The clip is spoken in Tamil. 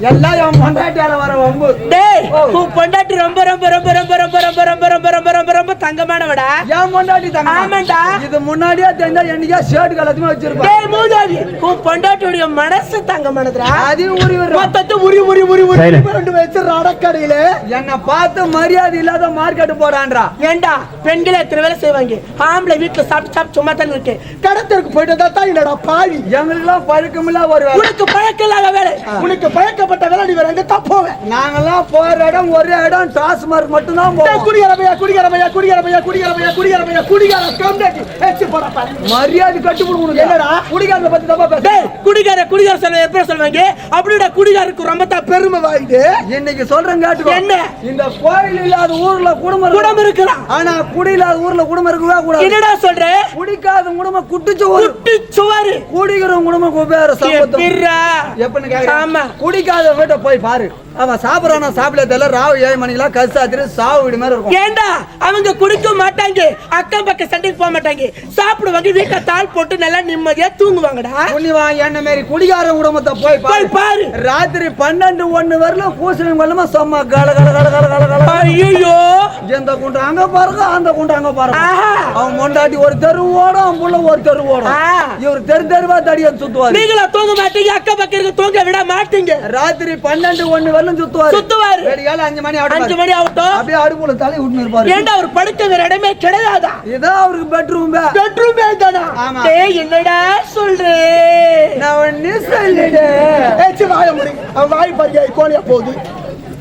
எல்லாம் என் பொண்டாட்டியால வர வம்பு. டேய் உன் பொண்டாட்டி ரொம்ப ரொம்ப ரொம்ப ரொம்ப ரொம்ப ரொம்ப தங்கமானவடா? என் பொண்டாட்டி தங்க ஆமாண்டா. இது முன்னாடியே தெரிஞ்சா என்னைக்கா ஷர்ட் கலத்துமே வச்சிருப்பேன். டேய் மூதாவி உன் பொண்டாட்டியுடைய மனசு தங்கமானதுடா. அதையும் உரி மொத்தத்தை உரி உரி உரி உரி. ரெண்டு வச்சு அடக்கடையில என்னை பார்த்து மரியாதை இல்லாத மார்க்கெட் போடான்றா. ஏண்டா பெண்கள் எத்தனை வேலை செய்வாங்க. ஆம்பளை வீட்டுல சாப்பிட்டு சாப்பிட்டு சும்மா தானே இருக்கு. கடத்தருக்கு போயிட்டு தான் என்னடா பாவி? எங்களுக்கெல்லாம் பழக்கமில்லா ஒரு வேலை. உனக்கு பழக்கம் இல்லாத வேலை. உனக்கு பழக்கப்பட்ட வேலை நீ வேற எங்க தப்போவேன் நாங்கெல்லாம் போற இடம் ஒரே இடம் டாஸ்மார்க் மட்டும்தான் போவோம். குடிகாரமையா குடிகாரமையா குடிகாரமையா குடிகாரமையா குடிகாரமையா குடிகார கம்டாட்டி ஏச்சு போடப்பா மரியாதை கட்டி கொடுக்கணும் என்னடா? குடிகாரனை பத்தி தப்பா பேச டேய் குடிகார குடிகார சொல்ல எப்படி சொல்லுவாங்க அப்படிடா குடிகாருக்கு ரொம்ப தான் பெருமை வாங்கிட்டு இன்னைக்கு சொல்றேன் கேட்டுக்கோ. என்ன? இந்த கோயில் இல்லாத ஊர்ல குடும்பம் இருக்கு. குடம் இருக்கலாம் ஆனா குடி இல்லாத ஊர்ல குடும்பம் இருக்கவே கூடாது. என்னடா சொல்ற? குடிக்காத குடும்பம் குட்டிச்சு ஒரு குட்டி சுவாரு குடிக்கிற குடும்பம் குபேர எப்படிரா எப்பன்னு ஆமா. கேக்குறேன்? குடிக்காத வீட்டை போய் பாரு. அவன் சாப்பிடறானா சாப்பிட தெரியல. ராவு ஏழு மணிக்கெல்லாம் கசாத்திரி சாவு வீடு மாதிரி இருக்கும். ஏண்டா? அவங்க குடிக்க மாட்டாங்க. அக்கம் பக்கம் சண்டைக்கு போக மாட்டாங்க. சாப்பிடுவாங்க வீட்டை தாள் போட்டு நல்லா நிம்மதியா தூங்குவாங்கடா. புண்ணிவா என்ன மாரி குடிகார குடும்பத்தை போய் போய் பாரு. ராத்திரி பன்னெண்டு ஒண்ணு வரல பூசணம் கொள்ளாம செம்ம கல கல கல கல கல கல ஐயோ இந்த குண்டு? அங்க பாருங்க அந்த குண்டு அங்க பாருங்க. அவன் பொண்டாட்டி ஒரு தெரு ஓடும் அவன் புள்ள ஒரு தெரு ஓடும். இவர் தெரு தெருவா தடிய சுத்துவாரு. நீங்களா தூங்க மாட்டீங்க அக்கம் பக்கம் இருக்க தூங்க விட மாட்டீங்க. ராத்திரி பன்னெண்டு ஒண்ணு வரலும் சுத்துவாரு. சுத்துவாரு. வெடிகால அஞ்சு மணி அஞ்சு ஆடும் மணி ஆகட்டும். அப்படியே அடுப்புல தலை விட்டு இருப்பாரு. ஏண்டா அவர் வேற இடமே கிடையாதா? இதான் அவருக்கு பெட்ரூம் பெட்ரூம் தானா? ஆமா. டேய் என்னடா சொல்றே? நான் ஒன்னு சொல்லிடு. ஏச்சு வாய முடி. அவன் வாய் பாரியா கோழியா போகுது.